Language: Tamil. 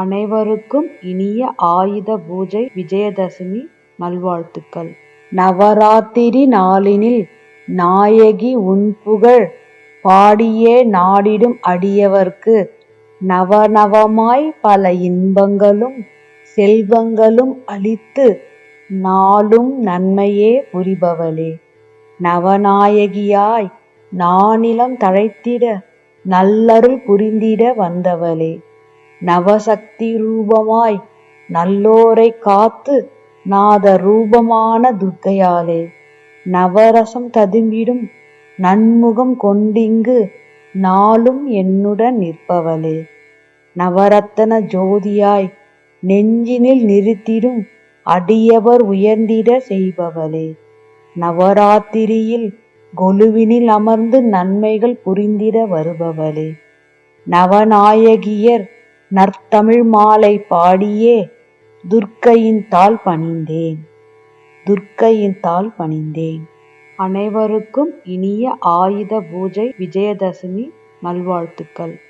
அனைவருக்கும் இனிய ஆயுத பூஜை விஜயதசமி நல்வாழ்த்துக்கள். நவராத்திரி நாளினில் நாயகி உன்புகழ் பாடியே நாடிடும் அடியவர்க்கு நவநவமாய் பல இன்பங்களும் செல்வங்களும் அளித்து நாளும் நன்மையே புரிபவளே. நவநாயகியாய் நானிலம் தழைத்திட நல்லருள் புரிந்திட வந்தவளே. நவசக்தி ரூபமாய் நல்லோரை காத்து நாத ரூபமான துர்க்கையாலே நவரசம் ததும்பிடும் நன்முகம் கொண்டிங்கு நாளும் என்னுடன் நிற்பவளே. நவரத்ன ஜோதியாய் நெஞ்சினில் நிறுத்திடும் அடியவர் உயர்ந்திட செய்பவளே. நவராத்திரியில் கொலுவினில் அமர்ந்து நன்மைகள் புரிந்திட வருபவளே. நவநாயகியர் நற்தமிழ் மாலை பாடியே துர்க்கையின் தாள் பணிந்தேன். துர்க்கையின் தாள் பணிந்தேன். அனைவருக்கும் இனிய ஆயுத பூஜை விஜயதசமி நல்வாழ்த்துக்கள்.